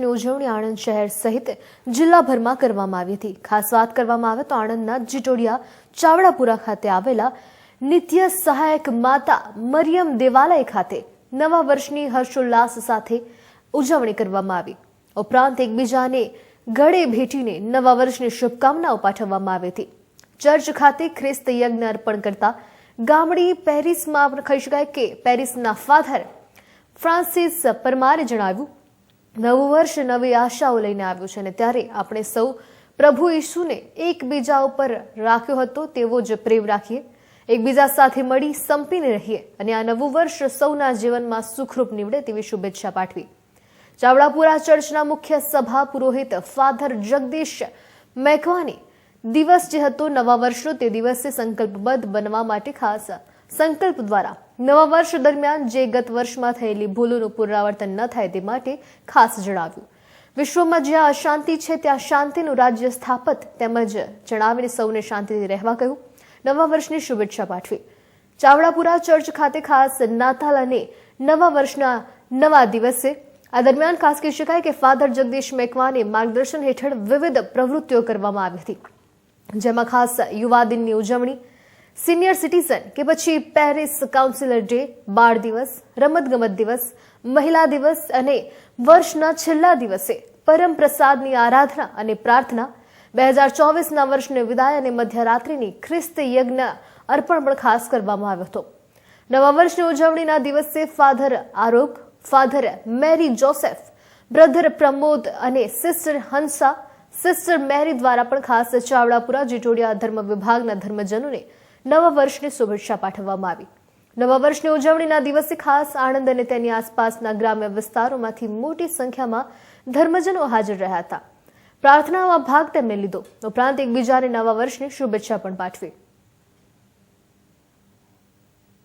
વર્ષની ઉજવણી આણંદ શહેર સહિત જિલ્લાભરમાં કરવામાં આવી હતી. ખાસ વાત કરવામાં આવે તો આણંદના જીટોડિયા ચાવડાપુરા ખાતે આવેલા નિત્ય સહાયક માતા મરિયમ દેવાલય ખાતે નવા વર્ષની હર્ષોલ્લાસ સાથે ઉજવણી કરવામાં આવી. ઉપરાંત એકબીજાને ગળે ભેટીને નવા વર્ષની શુભકામનાઓ પાઠવવામાં આવી હતી. ચર્ચ ખાતે ખ્રિસ્ત યજ્ઞ અર્પણ કરતા ગામડી પેરિસમાં કહી શકાય કે પેરિસના ફાધર ફ્રાન્સિસ પરમારે જણાવ્યું નવું વર્ષ, નવી આશાઓ લઈને આવ્યું છે અને ત્યારે આપણે સૌ પ્રભુ ઈસુને એકબીજા ઉપર રાખ્યો હતો, તેવો જ પ્રેમ રાખીએ. એકબીજા સાથે મળી સંપીને રહીએ અને આ નવું વર્ષ સૌના જીવનમાં સુખરૂપ નીવડે તેવી શુભેચ્છા પાઠવી. ચાવડાપુરા ચર્ચના મુખ્ય સભા પુરોહિત ફાધર જગદીશ મેઘવાની દિવસ જે હતો, નવા વર્ષનો તે દિવસે સંકલ્પબદ્ધ બનવા માટે ખાસ સંકલ્પ દ્વારા નવા વર્ષ દરમિયાન જે ગત વર્ષમાં થયેલી ભૂલોનું પુનરાવર્તન ન થાય તે માટે ખાસ જણાવ્યું. વિશ્વમાં જ્યાં અશાંતિ છે, ત્યાં શાંતિનું રાજ્ય સ્થાપત તેમજ જણાવીને સૌને શાંતિથી રહેવા કહ્યું. નવા વર્ષની શુભેચ્છા પાઠવી. ચાવડાપુરા ચર્ચ ખાતે ખાસ નાતાલ અને નવા વર્ષના નવા દિવસે. આ દરમિયાન ખાસ કહી શકાય કે ફાધર જગદીશ મેકવાને માર્ગદર્શન હેઠળ વિવિધ પ્રવૃત્તિઓ કરવામાં આવી હતી. જેમાં ખાસ યુવા દિનની ઉજવણી સિનિયર સિટીઝન કે પછી પેરિસ કાઉન્સિલર ડે બાળ દિવસ, રમતગમત દિવસ, મહિલા દિવસ અને વર્ષના છેલ્લા દિવસે પરમ પ્રસાદની આરાધના અને પ્રાર્થના, બે હજાર ચોવીસના વર્ષને વિદાય અને મધ્યરાત્રિની ખ્રિસ્ત યજ્ઞ અર્પણ પણ ખાસ કરવામાં આવ્યો હતો. નવા વર્ષની ઉજવણીના દિવસે father આરોગ, father Mary Joseph, brother Pramod અને સિસ્ટર હંસા, સિસ્ટર મેરી દ્વારા પણ ખાસ ચાવડાપુરા જીટોડિયા ધર્મ વિભાગના ધર્મજનોને નવા વર્ષની શુભેચ્છા પાઠવવામાં આવી. નવા વર્ષની ઉજવણીના દિવસે ખાસ આણંદ અને તેની આસપાસના ગ્રામ્ય વિસ્તારોમાંથી મોટી સંખ્યામાં ધર્મજનો હાજર રહ્યા હતા. પ્રાર્થનામાં ભાગ તેમણે લીધો. ઉપરાંત એકબીજાને નવા વર્ષની શુભેચ્છા પણ પાઠવી.